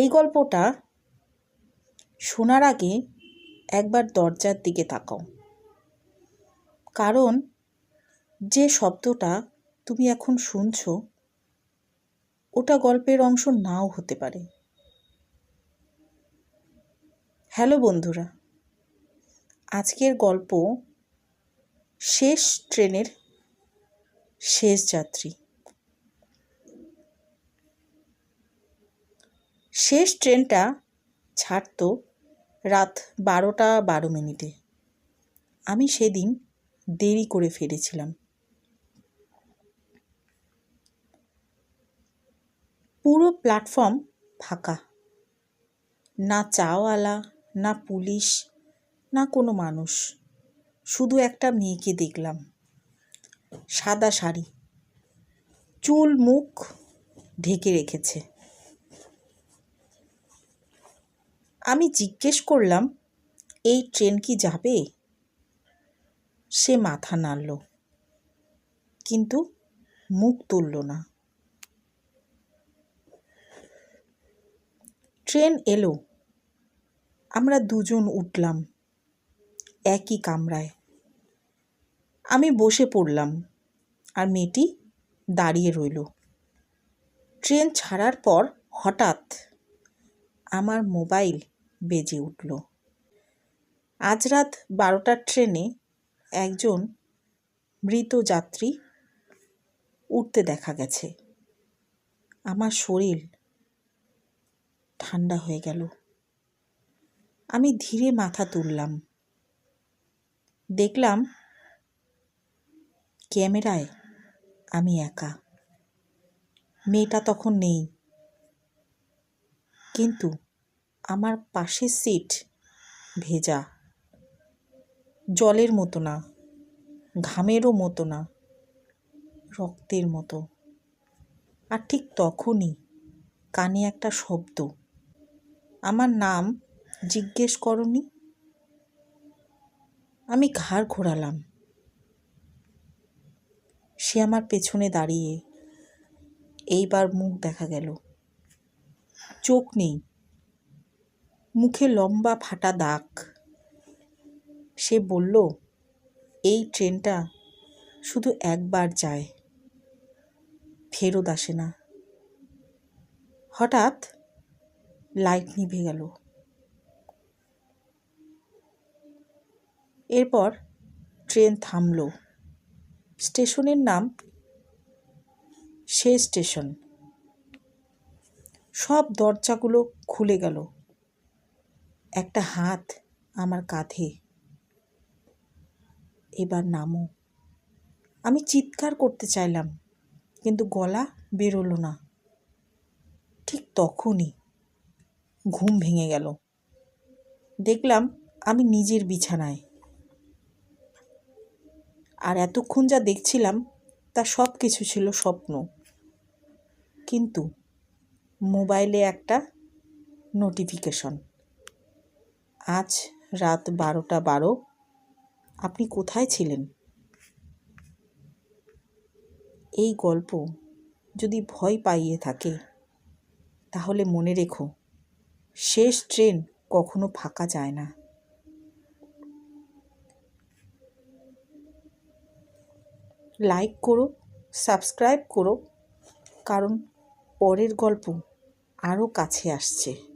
এই গল্পটা শোনার আগে একবার দরজার দিকে তাকাও। কারণ যে শব্দটা তুমি এখন শুনছ, ওটা গল্পের অংশ নাও হতে পারে। হ্যালো বন্ধুরা, আজকের গল্প শেষ ট্রেনের শেষ যাত্রী। শেষ ট্রেনটা ছাড়তো রাত বারোটা বারো মিনিটে। আমি সেদিন দেরি করে ফিরেছিলাম। পুরো প্ল্যাটফর্ম ফাঁকা। না চাওয়ালা, না পুলিশ, না কোনো মানুষ। শুধু একটা মেয়েকে দেখলাম। সাদা শাড়ি। চুল মুখ ঢেকে রেখেছে। আমি জিজ্ঞেস করলাম, এই ট্রেন কি যাবে? সে মাথা নাড়ল, কিন্তু মুখ তুলল না। ট্রেন এলো। আমরা দুজন উঠলাম, একই কামরায়। আমি বসে পড়লাম আর মেয়েটি দাঁড়িয়ে রইল। ট্রেন ছাড়ার পর হঠাৎ আমার মোবাইল বেজে উঠল। আজ রাত বারোটার ট্রেনে একজন মৃত যাত্রী উঠতে দেখা গেছে। আমার শরীর ঠান্ডা হয়ে গেল। আমি ধীরে মাথা তুললাম। দেখলাম ক্যামেরায় আমি একা। মেয়েটা তখন নেই। কিন্তু আমার পাশের সিট, ভেজা। জলের মতো না, ঘামেরও মতো না, রক্তের মতো। আর ঠিক তখনই কানে একটা শব্দ। আমার নাম জিজ্ঞেস করনি। আমি ঘাড় ঘোরালাম। সে আমার পেছনে দাঁড়িয়ে এইবার মুখ দেখা গেল। চোখ নেই। মুখে লম্বা ফাটা দাগ। সে বলল, এই ট্রেনটা শুধু একবার যায়, ফেরত আসে না। হঠাৎ লাইট নিভে গেল। এরপর ট্রেন থামল। স্টেশনের নাম সে স্টেশন। সব দরজাগুলো খুলে গেল। একটা হাত আমার কাঁধে। এবার নামো। আমি চিৎকার করতে চাইলাম, কিন্তু গলা বেরোলো না। ঠিক তখনই ঘুম ভেঙে গেল। দেখলাম আমি নিজের বিছানায়। আর এতক্ষণ যা দেখছিলাম, তা সব কিছু ছিল স্বপ্ন। কিন্তু মোবাইলে একটা নোটিফিকেশন। আজ রাত বারোটা বারো। আপনি কোথায় ছিলেন? এই গল্প যদি ভয় পাইয়ে থাকে, তাহলে মনে রেখো, শেষ ট্রেন কখনো ফাঁকা যায় না। লাইক করো, সাবস্ক্রাইব করো, কারণ পরের গল্প আরও কাছে আসছে।